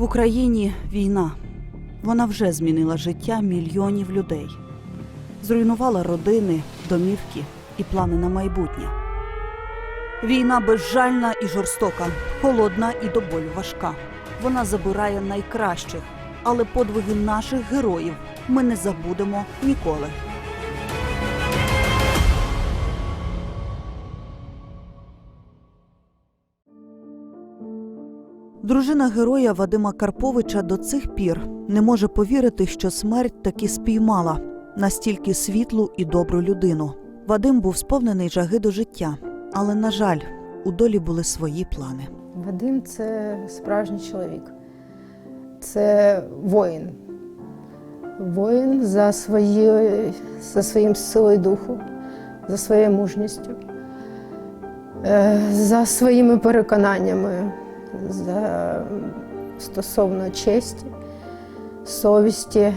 В Україні війна. Вона вже змінила життя мільйонів людей, зруйнувала родини, домівки і плани на майбутнє. Війна безжальна і жорстока, холодна і до болю важка. Вона забирає найкращих, але подвиги наших героїв ми не забудемо ніколи. Дружина героя Вадима Карповича до цих пір не може повірити, що смерть таки спіймала настільки світлу і добру людину. Вадим був сповнений жаги до життя, але, на жаль, у долі були свої плани. Вадим це справжній чоловік. Це воїн. Воїн за, свої, за своїм силою духу, за своєю мужністю, е, за своїми переконаннями, за, стосовно честі, совісті,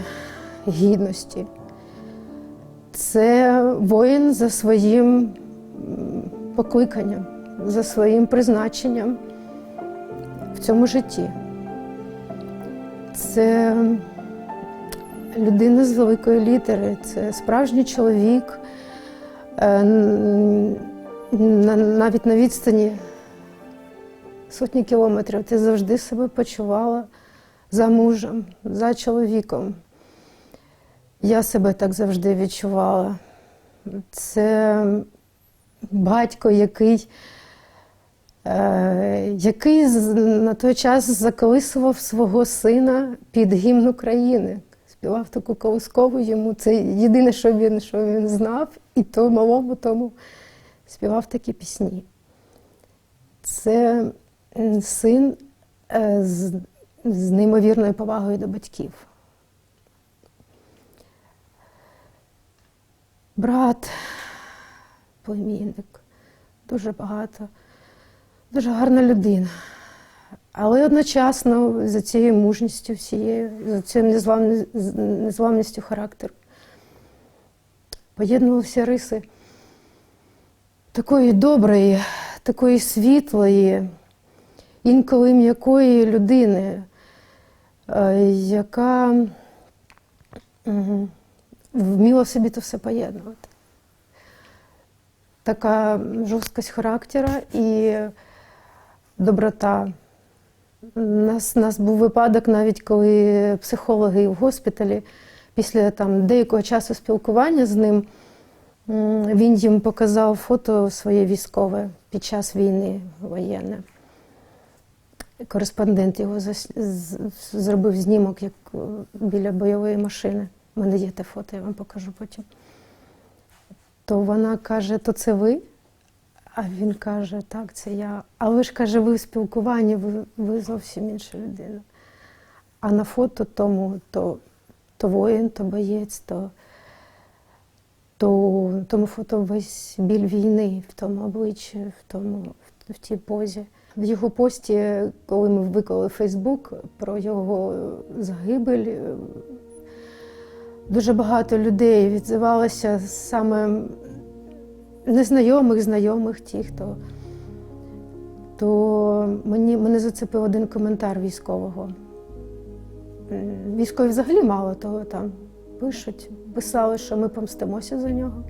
гідності. Це воїн за своїм покликанням, за своїм призначенням в цьому житті. Це людина з великої літери, це справжній чоловік. Е, Навіть на відстані сотні кілометрів ти завжди себе почувала за мужем, за чоловіком. Я себе так завжди відчувала. Це батько, який е, який на той час заколисував свого сина під гімн України. Співав таку колискову йому. Це єдине, що він, що він знав, і то малому тому співав такі пісні. Це син е, з, з неймовірною повагою до батьків. Брат, племінник, дуже багато, дуже гарна людина. Але одночасно за цією мужністю всією, за цією незламні- незламністю характеру поєднувалися риси такої доброї, такої світлої, інколи м'якої людини, е, яка вміла собі то все поєднувати. Така жорсткость характера і доброта. У нас, нас був випадок, навіть коли психологи в госпіталі після там, деякого часу спілкування з ним він їм показав фото своє військове під час війни воєнне. Кореспондент його зробив знімок як е, біля бойової машини. У мене є те фото, я вам покажу потім. То вона каже: то це ви? А він каже, так, це я. А ви ж каже, ви в спілкуванні, ви, ви зовсім інша людина. А на фото тому то, то воїн, то боєць, то, то тому фото весь біль війни в тому обличчі, в, тому, в, в тій позі. В його пості, коли ми виклали Фейсбук про його загибель, е, дуже багато людей відзивалося саме незнайомих, знайомих, ті, хто. То мені, мене зацепив один коментар військового. Військові взагалі мало того там пишуть, писали, що ми помстимося за нього.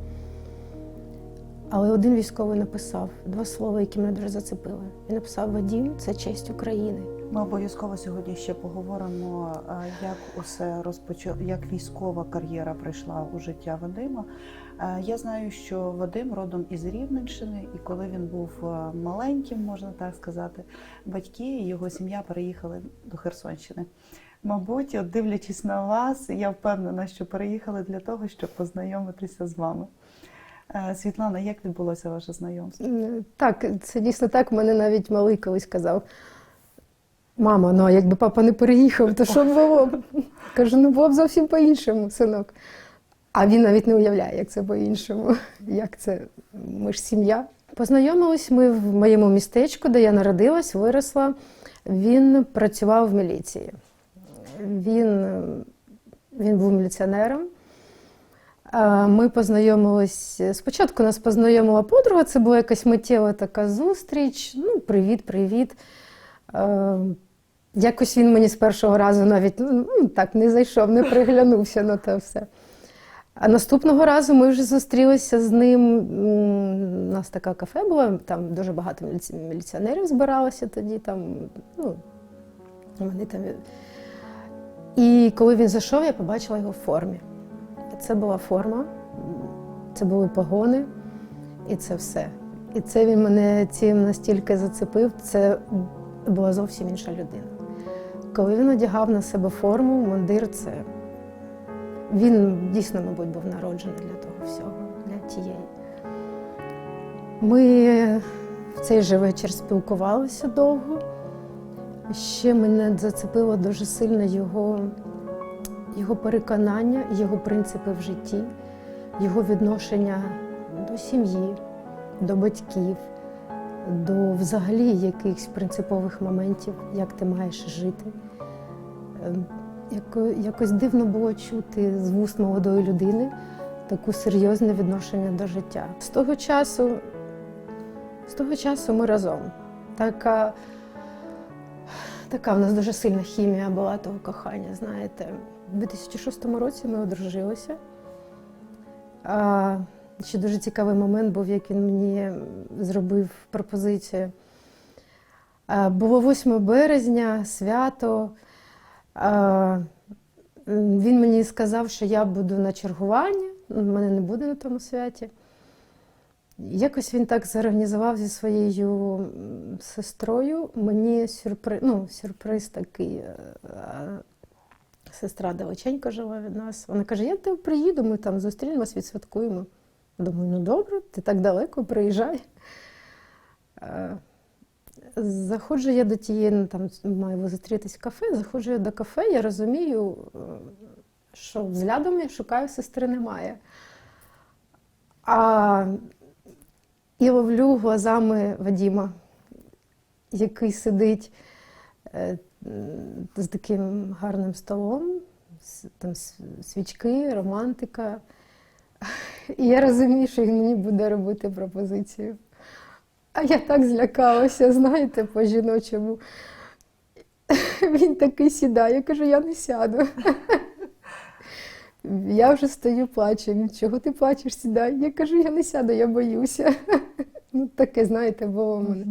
Але один військовий написав два слова, які мене дуже зацепили. Він написав: Вадім, це честь України. Ми обов'язково сьогодні ще поговоримо, е, як усе розпочало, як військова кар'єра прийшла у життя Вадима. Е, Я знаю, що Вадим родом із Рівненщини, і коли він був е, маленьким, можна так сказати, батьки і його сім'я переїхали до Херсонщини. Мабуть, дивлячись на вас, я впевнена, що переїхали для того, щоб познайомитися з вами. Е, Світлана, як відбулося ваше знайомство? Так, це дійсно так. Мене навіть малий колись казав. Мама, ну а якби папа не переїхав, то що б було? б?» Кажу, ну було б зовсім по-іншому, синок. А він навіть не уявляє, як це по-іншому. Як це? Ми ж сім'я. Познайомились ми в моєму містечку, де я народилась, виросла. Він працював в міліції. Він, він був міліціонером. Ми познайомились. Спочатку нас познайомила подруга, це була якась миттєва така зустріч. Ну, привіт, привіт. Е, Якось він мені з першого разу навіть ну, так не зайшов, не приглянувся на те все. А наступного разу ми вже зустрілися з ним. У нас така кафе була, там дуже багато міліціонерів збиралося тоді. Там, ну, вони там... І коли він зайшов, я побачила його в формі. Це була форма, це були погони, і це все. І це він мене цим настільки зацепив, це була зовсім інша людина. Коли він одягав на себе форму, мундир, це він дійсно, мабуть, був народжений для того всього, для тієї. Ми в цей же вечір спілкувалися довго. Ще мене зацепило дуже сильно його, його переконання, його принципи в житті, його відношення до сім'ї, до батьків, до взагалі якихось принципових моментів, як ти маєш жити. Ем, якось дивно було чути з вуст молодої людини таку серйозне відношення до життя. З того часу, з того часу ми разом. Така, така в нас дуже сильна хімія була того кохання, знаєте. У 2006 році ми одружилися. А, ще дуже цікавий момент був, як він мені зробив пропозицію. А, було 8 березня, свято. А, Він мені сказав, що я буду на чергуванні, мене не буде на тому святі. Якось він так зорганізував зі своєю сестрою. Мені сюрприз, ну, сюрприз такий. Сестра далеченько жила від нас. Вона каже: я тебе приїду, ми там зустрінемось, відсвяткуємо. Думаю, ну добре, ти так далеко, приїжджай. Е, Заходжу я до тієї, ну, там маю зустрітись в кафе, заходжу я до кафе, я розумію, е, що взглядом я шукаю, сестри немає. А і ловлю глазами Вадіма, який сидить е, з таким гарним столом, там свічки, романтика. І я розумію, що він мені буде робити пропозицію. А я так злякалася, знаєте, по-жіночому. Він такий сідає, я кажу, я не сяду. Я вже стою, плачу. Він, чого ти плачеш, сідай? Я кажу, я не сяду, я боюся. Ну, таке, знаєте, було в мене.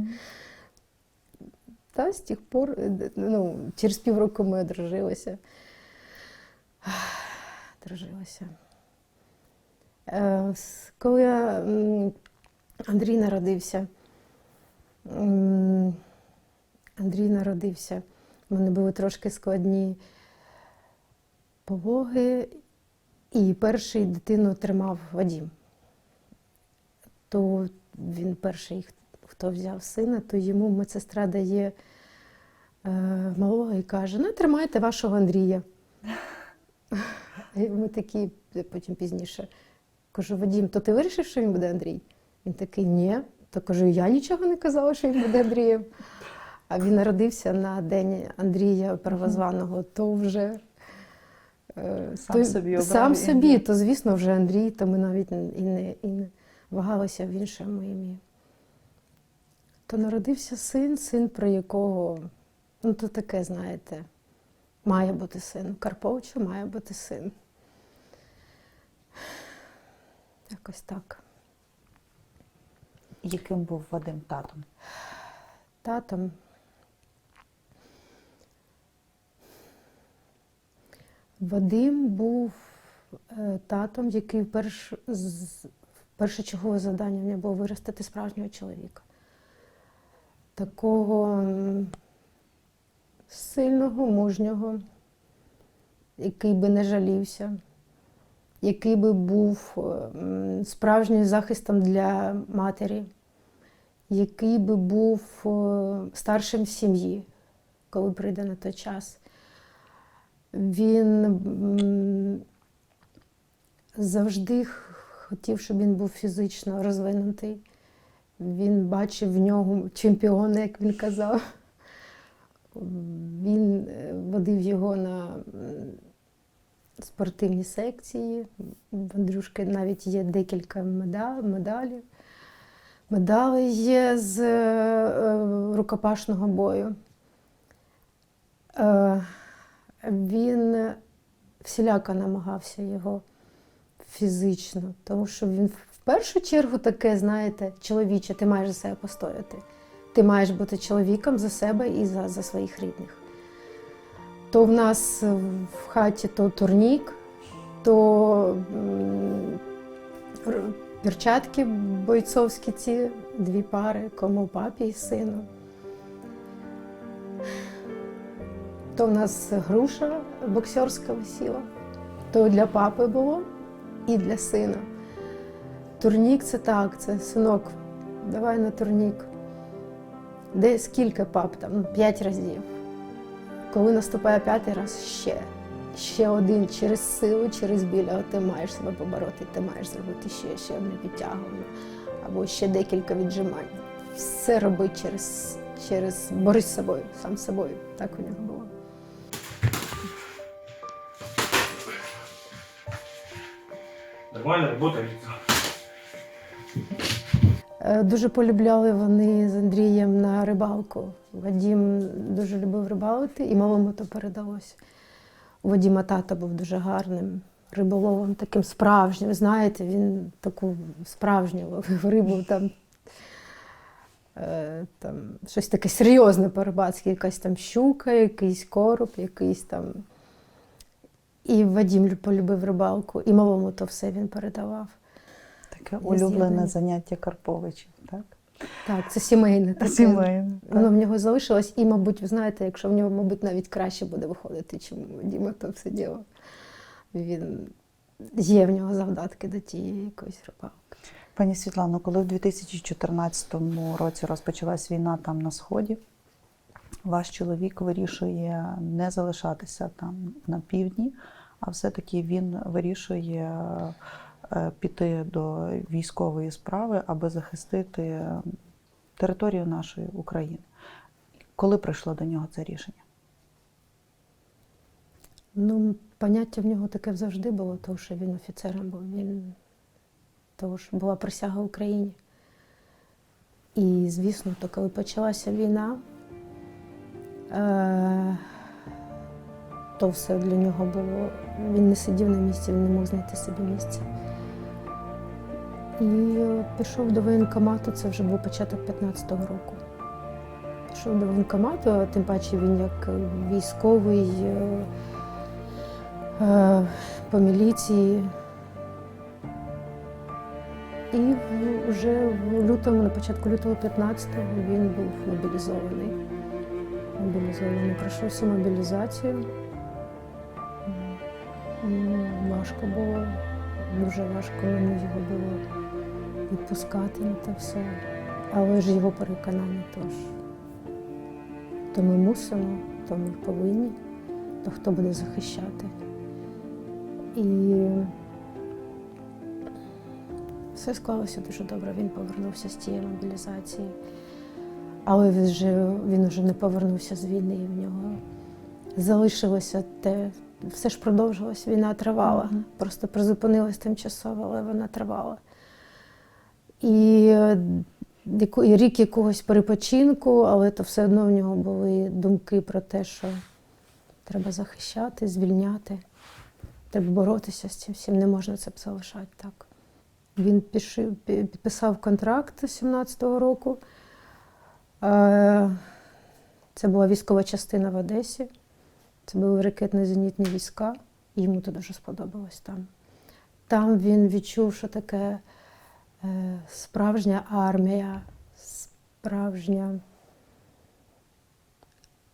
Та з тих пор, е, ну, через півроку ми одружилися. Одружилися. Е, Коли Андрій народився, Андрій народився, в мене були трошки складні пологи, і перший дитину тримав Вадім. То він перший, хто взяв сина, то йому медсестра дає е, малого і каже: ну, тримайте вашого Андрія. І ми такі потім пізніше. Кажу, Вадім, то ти вирішив, що він буде Андрій? Він такий, ні. То кажу, я нічого не казала, що він буде Андрієм. А він народився на день Андрія Первозваного, то вже е, Сам то- собі обрав сам собі, то звісно вже Андрій, то ми навіть і не, і не вагалися в іншому ім'ї. То народився син, син, про якого, ну то таке, знаєте, має бути син. У Карповича має бути син. Якось так. Яким був Вадим татом? Татом. Вадим був е, татом, який перш, з- першочергове завдання в нього було виростити справжнього чоловіка. Такого сильного, мужнього, який би не жалівся, який би був е, справжнім захистом для матері який би був е, старшим сім'ї, коли прийде на той час. Він завжди хотів, щоб він був фізично розвинутий. Він бачив в нього чемпіона, як він казав. Він е, водив його на спортивні секції. В Андрюшки навіть є декілька медалів. Медалі є з е, рукопашного бою. Е, він всіляко намагався його фізично, тому що він першу чергу таке, знаєте, чоловіче, ти маєш за себе постояти. Ти маєш бути чоловіком за себе і за, за своїх рідних. То в нас в хаті то турнік, то перчатки бойцовські ці, дві пари, кому папі і сину. То в нас груша боксерська висіла, то для папи було і для сина. Турнік це так, це синок, давай на турнік. Де скільки пап там? П'ять разів. Коли наступає п'ятий раз, ще. Ще один через силу, через але ти маєш себе побороти, ти маєш зробити ще, ще одне підтягування або ще декілька віджимань. Все роби через, через борись з собою, сам з собою. Так у нього було. Нормально работает. Е, Дуже полюбляли вони з Андрієм на рибалку. Вадім дуже любив рибалити, і малому то передалося. У Вадіма тато був дуже гарним риболовом, таким справжнім. Знаєте, він таку справжню ловив рибу там. е, Там щось таке серйозне по-рибацьки, якась там щука, якийсь короб, якийсь там. І Вадім полюбив рибалку, і малому то все він передавав. Таке улюблене заняття Карповичів, так? Так, це сімейне. таке. Сімейне. Воно в нього залишилось, і, мабуть, ви знаєте, якщо в нього, мабуть, навіть краще буде виходити, чим Діма то все діло. Він є в нього завдатки до тієї якоїсь рибалки. Пані Світлано, коли в 2014 році розпочалась війна там на сході, ваш чоловік вирішує не залишатися там на півдні, а все-таки він вирішує піти до військової справи, аби захистити територію нашої України. Коли прийшло до нього це рішення? Ну, поняття в нього таке завжди було, тому що він офіцером був. Він тому що була присяга Україні. І, звісно, то коли почалася війна, е- то все для нього було. Він не сидів на місці, він не мог знайти собі місця. І пішов до воєнкомату, це вже був початок 15-го року. Пішов до воєнкомату, тим паче він як військовий е, е, по міліції. І вже в лютому, на початку лютого 15-го він був мобілізований. Мобілізований, пройшов всю. Важко було, дуже важко мені його було відпускати на те все. Але ж його переконання теж. То ми мусимо, то ми повинні, то хто буде захищати. І все склалося дуже добре. Він повернувся з тієї мобілізації. Але він вже, він вже не повернувся з війни, і в нього залишилося те. Все ж продовжилось, війна тривала. Мгм. Просто призупинилась тимчасово, але вона тривала. І, рік якогось перепочинку, але то все одно в нього були думки про те, що треба захищати, звільняти, треба боротися з цим всім, не можна це залишати так. Він підписав контракт 17-го року. Е, Це була військова частина в Одесі. Це були ракетно-зенітні війська. Йому то дуже сподобалось там. Там він відчув, що таке справжня армія, справжня,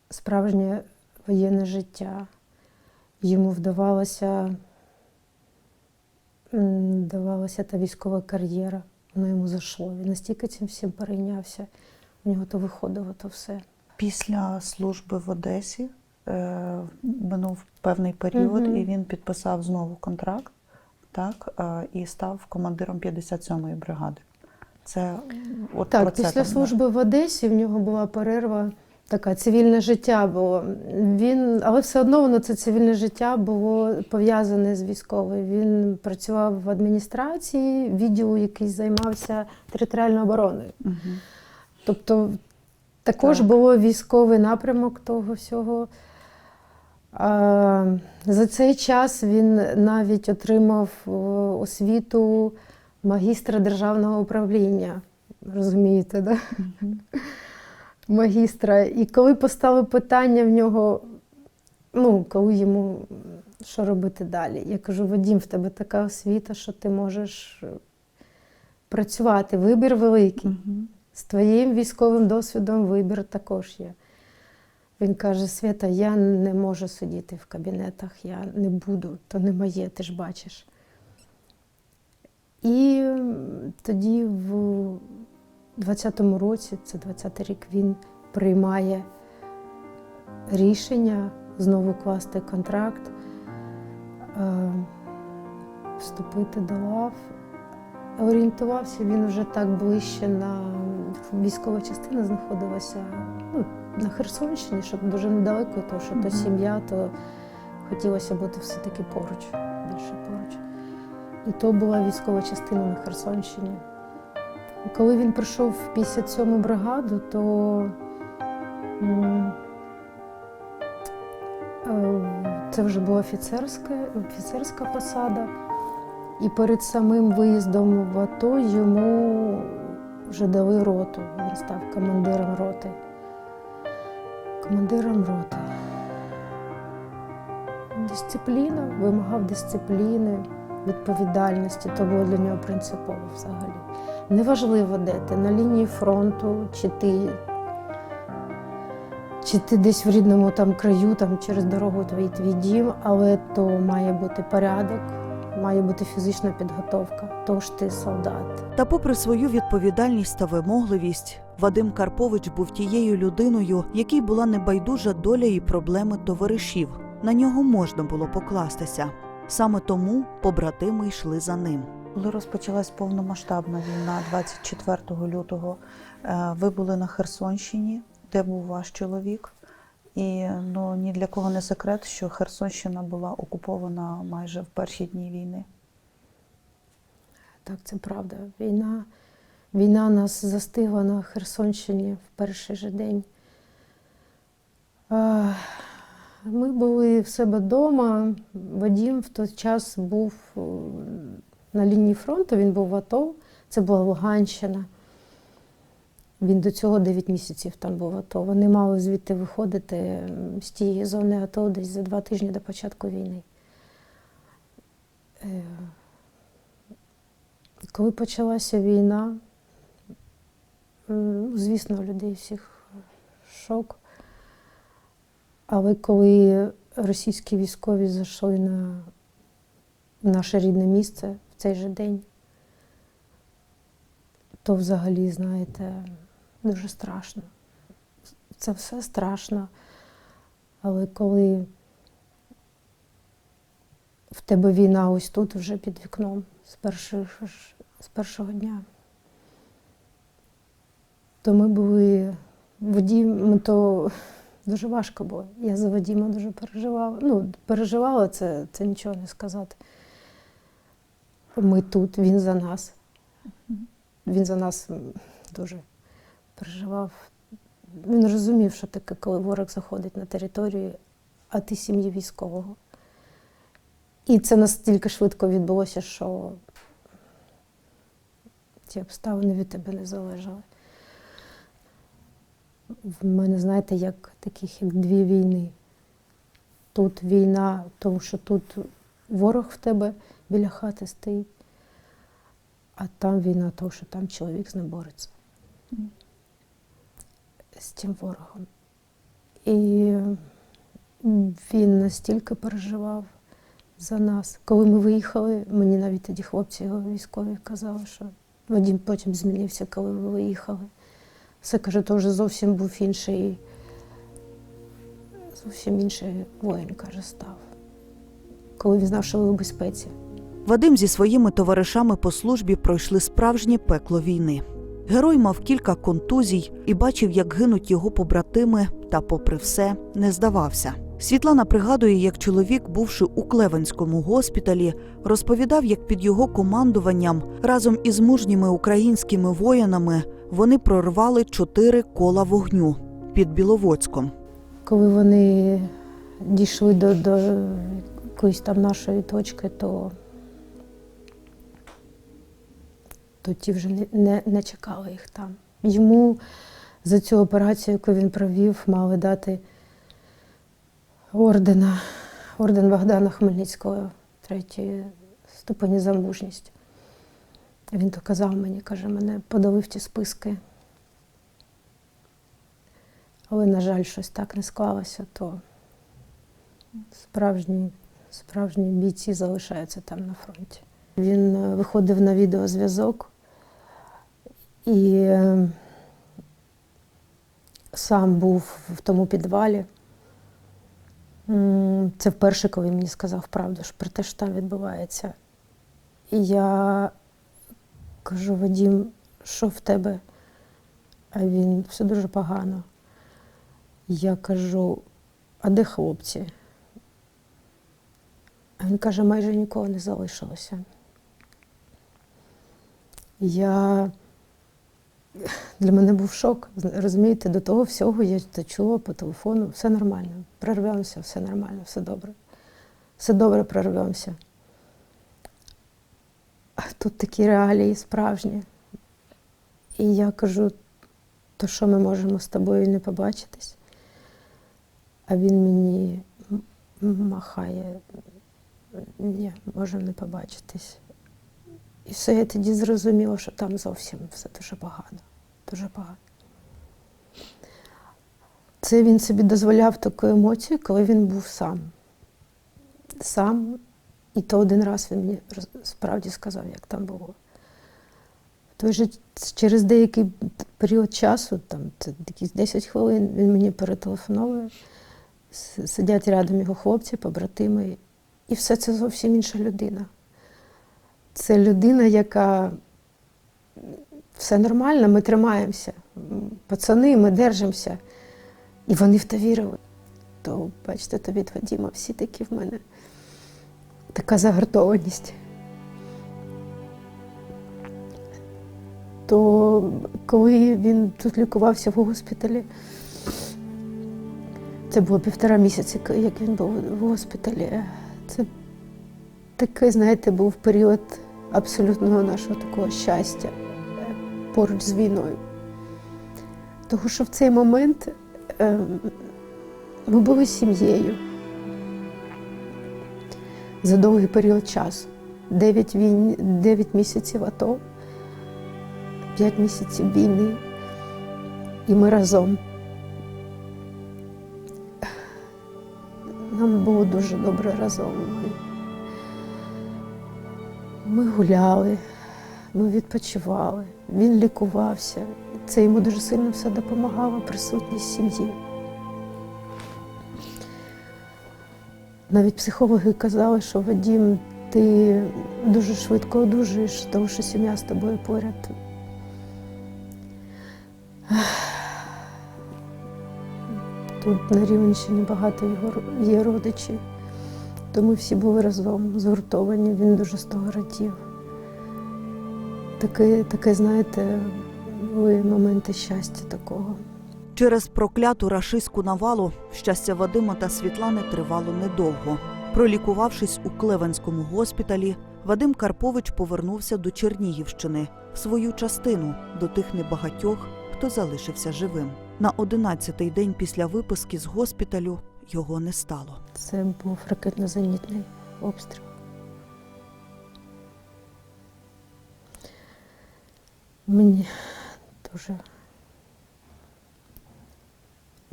справжнє воєнне життя. Йому вдавалося, вдавалася та військова кар'єра. Воно йому зайшло. Він настільки цим всім перейнявся. У нього то виходило, то все. Після служби в Одесі е, минув певний період, Мгм. і він підписав знову контракт, так, е, і став командиром 57-ї бригади. Це от про Так, це після там, служби в Одесі в нього була перерва, така цивільне життя було. Він, але все одно воно це цивільне життя було пов'язане з військовою. Він працював в адміністрації, відділу, який займався територіальною обороною. Мгм. Тобто також Так. було військовий напрямок того всього. За цей час він навіть отримав е, освіту магістра державного управління. Розумієте, да? магістра. І коли поставив питання в нього, ну, коли йому що робити далі, я кажу: Вадім, в тебе така освіта, що ти можеш е, працювати. Вибір великий. З твоїм військовим досвідом вибір також є. Він каже: Свята, я не можу сидіти в кабінетах, я не буду, то не моє, ти ж бачиш. І тоді в 20-му році, це 20-й рік, він приймає рішення знову класти контракт, е, вступити до лав. Орієнтувався він вже так ближче на військова частина знаходилася ну, на Херсонщині, щоб дуже недалеко, то що то сім'я, то хотілося бути все-таки поруч, більше поруч. І то була військова частина на Херсонщині. Коли він прийшов в 57-му бригаду, то е, це вже була офіцерська, офіцерська посада. І перед самим виїздом в АТО йому вже дали роту. Він став командиром роти. Командиром роти. Дисципліна, вимагав дисципліни, відповідальності. То було для нього принципово взагалі. Неважливо, де ти, на лінії фронту, чи ти, чи ти десь в рідному там краю, там через дорогу твій твій дім, але то має бути порядок, має бути фізична підготовка, тож ти солдат. Та, попри свою відповідальність та вимогливість, Вадим Карпович був тією людиною, якій була небайдужа доля і проблеми товаришів. На нього можна було покластися. Саме тому побратими йшли за ним. Коли розпочалась повномасштабна війна 24 лютого, е, ви були на Херсонщині, де був ваш чоловік. І ну, ні для кого не секрет, що Херсонщина була окупована майже в перші дні війни. Так, це правда. Війна, війна нас застигла на Херсонщині в перший же день. Ми були в себе вдома. Вадім в той час був е, на лінії фронту, він був в АТО, це була Луганщина. Він до цього 9 місяців там був АТО. Вони мали звідти виходити з тієї зони АТО десь за два тижні до початку війни. Е, коли почалася війна, звісно, у людей всіх шок. Але коли російські військові зайшли на наше рідне місце в цей же день, то взагалі, знаєте, дуже страшно. Це все страшно. Але коли в тебе війна ось тут, вже під вікном, з першого, з першого дня, то ми були Вадім, то дуже важко було. Я за Вадіма дуже переживала. Ну, переживала це, це нічого не сказати. Ми тут, він за нас. Він за нас дуже переживав. Він розумів, що таке, коли ворог заходить на територію, а ти сім'ї військового. І це настільки швидко відбулося, що ці обставини від тебе не залежали. В мене, знаєте, як таких як дві війни. Тут війна, тому що тут ворог в тебе біля хати стоїть, а там війна, тому що там чоловік з ним бореться. З цим ворогом. І він настільки переживав за нас. Коли ми виїхали, мені навіть тоді хлопці його військові казали, що Вадим потім змінився, коли ви виїхали. Все каже, то вже зовсім був інший, зовсім інший воїн, каже, став. Коли він знав, що ви у безпеці. Вадим зі своїми товаришами по службі пройшли справжнє пекло війни. Герой мав кілька контузій і бачив, як гинуть його побратими, та, попри все, не здавався. Світлана пригадує, як чоловік, бувши у Клевенському госпіталі, розповідав, як під його командуванням разом із мужніми українськими воїнами вони прорвали чотири кола вогню під Біловодськом. Коли вони дійшли до, до якоїсь там нашої точки, то то ті вже не, не, не чекали їх там. Йому за цю операцію, яку він провів, мали дати ордена, орден Богдана Хмельницького, третьої ступені за мужність. Він то казав мені, каже, мене подали в ті списки. Але, на жаль, щось так не склалося, то справжні, справжні бійці залишаються там на фронті. Він е, виходив на відеозв'язок і ем, сам був в тому підвалі. Це вперше, коли він мені сказав правду, що про те, що там відбувається. І я кажу, Вадім, що в тебе? А він все дуже погано. Я кажу, а де хлопці? А він каже, майже нікого не залишилося. Я для мене був шок. Розумієте, до того всього я чула по телефону, все нормально, прорвемося, все нормально, все добре. Все добре прорвемося. А тут такі реалії справжні. І я кажу, то що ми можемо з тобою не побачитись? А він мені махає, ні, можемо не побачитись. І все, я тоді зрозуміла, що там зовсім все дуже погано. Дуже багато. Це він собі дозволяв таку емоцію, коли він був сам. Сам, і то один раз він мені справді сказав, як там було. Тож через деякий період часу, там це якісь 10 хвилин, він мені перетелефонує, сидять рядом його хлопці, побратими. І все це зовсім інша людина. Це людина, яка все нормально, ми тримаємося. Пацани, ми держимося. І вони в то вірили. То, бачите, то від Діма, всі такі в мене така загартованість. То коли він тут лікувався в госпіталі, це було півтора місяці, як він був в госпіталі. Це такий, знаєте, був період абсолютного нашого такого щастя поруч з війною. Тому що в цей момент ем, ми були сім'єю за довгий період часу. Дев'ять війн... 9 місяців АТО, 5 місяців війни, і ми разом. Нам було дуже добре разом. Ми гуляли, ми відпочивали він лікувався. Це йому дуже сильно все допомагало, присутність сім'ї. Навіть психологи казали, що Вадім, ти дуже швидко одужуєш, тому що сім'я з тобою поряд. Тут на Рівенщині багато його є родичів, тому всі були разом згуртовані. Він дуже з того радів таке, таке, знаєте, були моменти щастя такого. Через прокляту рашистську навалу щастя Вадима та Світлани тривало недовго. Пролікувавшись у Клевенському госпіталі, Вадим Карпович повернувся до Чернігівщини в свою частину до тих небагатьох, хто залишився живим. На одинадцятий день після виписки з госпіталю його не стало. Це був ракетно-зенітний обстріл. Мені дуже,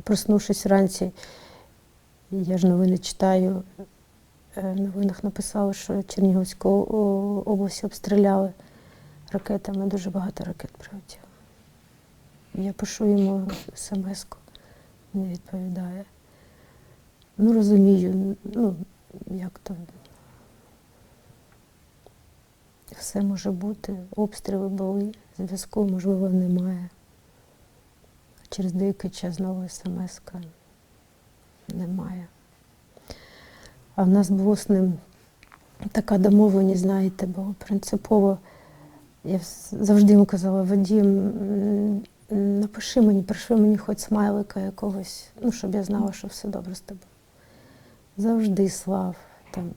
проснувшись вранці, я ж новини читаю, е, в новинах написали, що Чернігівську область обстріляли ракетами, дуже багато ракет прилетіло. Я пишу йому смс-ку, не відповідає. Ну, розумію, ну, як то все може бути, обстріли були зв'язку, можливо, немає. Через деякий час знову смс немає. А в нас було з ним така домовленість, знаєте, бо принципово я завжди йому казала, Вадім, напиши мені, прийшли мені хоч смайлика якогось, ну, щоб я знала, що все добре з тобою. Завжди слав. там,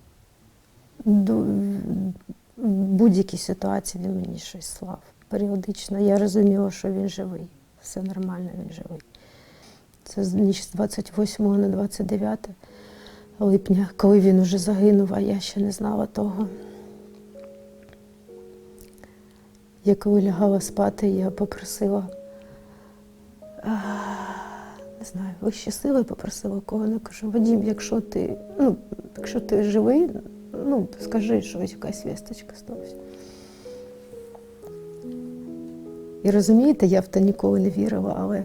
В будь-якій ситуації він мені щось слав. Періодично я розуміла, що він живий. Все нормально, він живий. Це з ніч з 28 на 29 липня, коли він уже загинув, а я ще не знала того. Я коли лягала спати, я попросила, не знаю, вищі сили попросила кого не кажу, Вадім, якщо ти, ну, якщо ти живий, ну, скажи, що ось якась вісточка сталася. І розумієте, я в те ніколи не вірила, але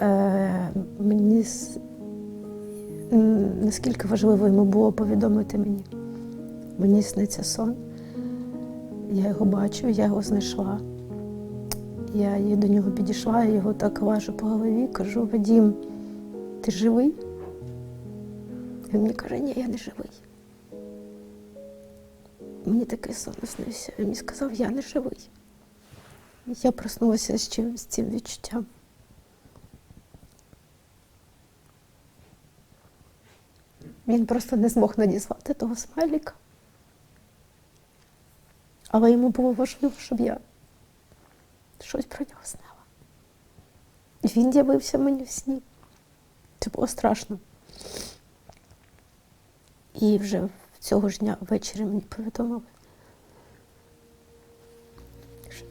е, мені наскільки важливо йому було повідомити мені. Мені сниться сон. Я його бачу, я його знайшла. Я до нього підійшла, я його так важу по голові, кажу, Вадім, ти живий? Він мені каже, ні, я не живий. Мені такий сон снився. Він мені сказав, я не живий. Я проснулася з чим з цим відчуттям. Він просто не змог надіслати того смайліка. Але йому було важливо, щоб я щось про нього знала. Він з'явився мені в сні. Це було страшно. І вже цього ж дня ввечері мені повідомили, що.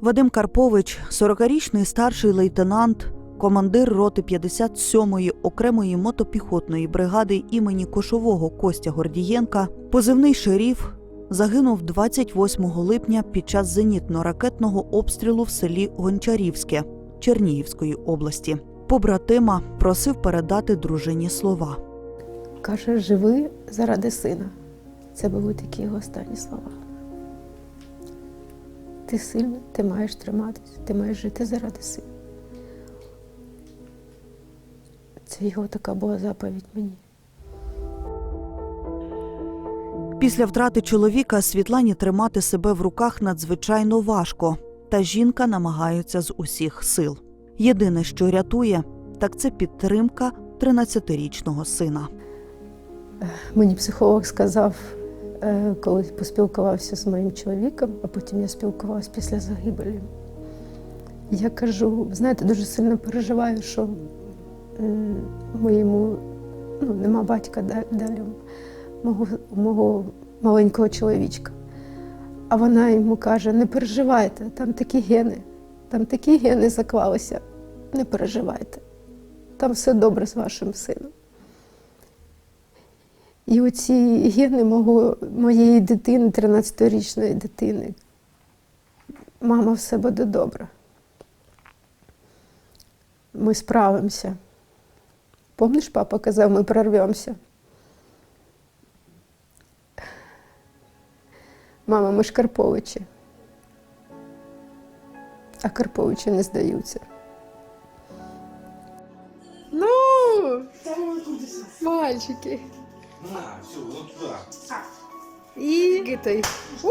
Вадим Карпович, 40-річний старший лейтенант, командир роти 57-ї окремої мотопіхотної бригади імені Кошового Костя Гордієнка, позивний шеріф, загинув 28 липня під час зенітно-ракетного обстрілу в селі Гончарівське Чернігівської області. Побратима просив передати дружині слова. Каже, живи заради сина. Це були такі його останні слова. Ти сильний, ти маєш триматися, ти маєш жити заради сина. Це його така була заповідь мені. Після втрати чоловіка Світлані тримати себе в руках надзвичайно важко, та жінка намагається з усіх сил. Єдине, що рятує, так це підтримка 13-річного сина. Мені психолог сказав, е, коли поспілкувався з моїм чоловіком, а потім я спілкувалася після загибелі. Я кажу, знаєте, дуже сильно переживаю, що моєму ну, нема батька далі мого, мого маленького чоловічка. А вона йому каже: не переживайте, там такі гени, там такі гени заклалися. Не переживайте. Там все добре з вашим сином. І оці гени мого, моєї дитини, 13-річної дитини, мама все буде добре. Ми справимося. Помниш, папа казав, ми прорвемося. Мама, ми ж Карповичі. А Карповичі не здаються. Ну, мальчики. На, все, вот туда. І Гитай. Ну!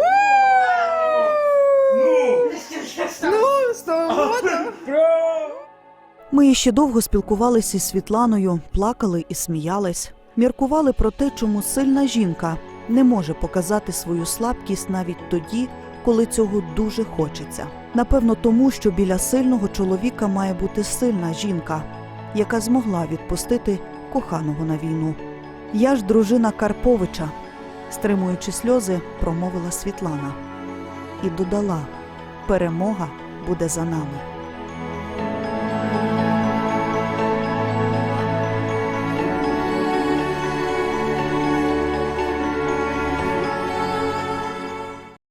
Ну, з Новим годом! Ми ще довго спілкувалися із Світланою, плакали і сміялись, міркували про те, чому сильна жінка не може показати свою слабкість навіть тоді, коли цього дуже хочеться. Напевно, тому що біля сильного чоловіка має бути сильна жінка, яка змогла відпустити коханого на війну. Я ж дружина Карповича, стримуючи сльози, промовила Світлана і додала: перемога буде за нами.